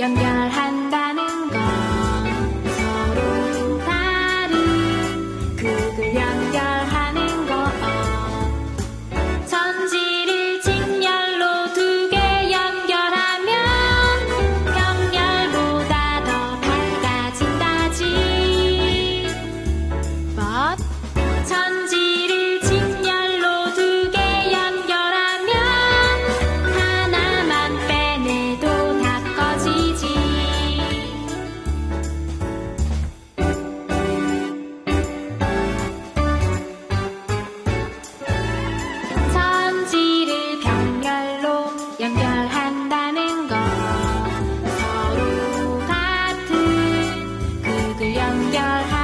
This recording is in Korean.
연결한다는 것 서로 다른 극을 연결하는 것 선지를 직렬로 두 개 연결하면 병렬보다 더 발달하지. 养点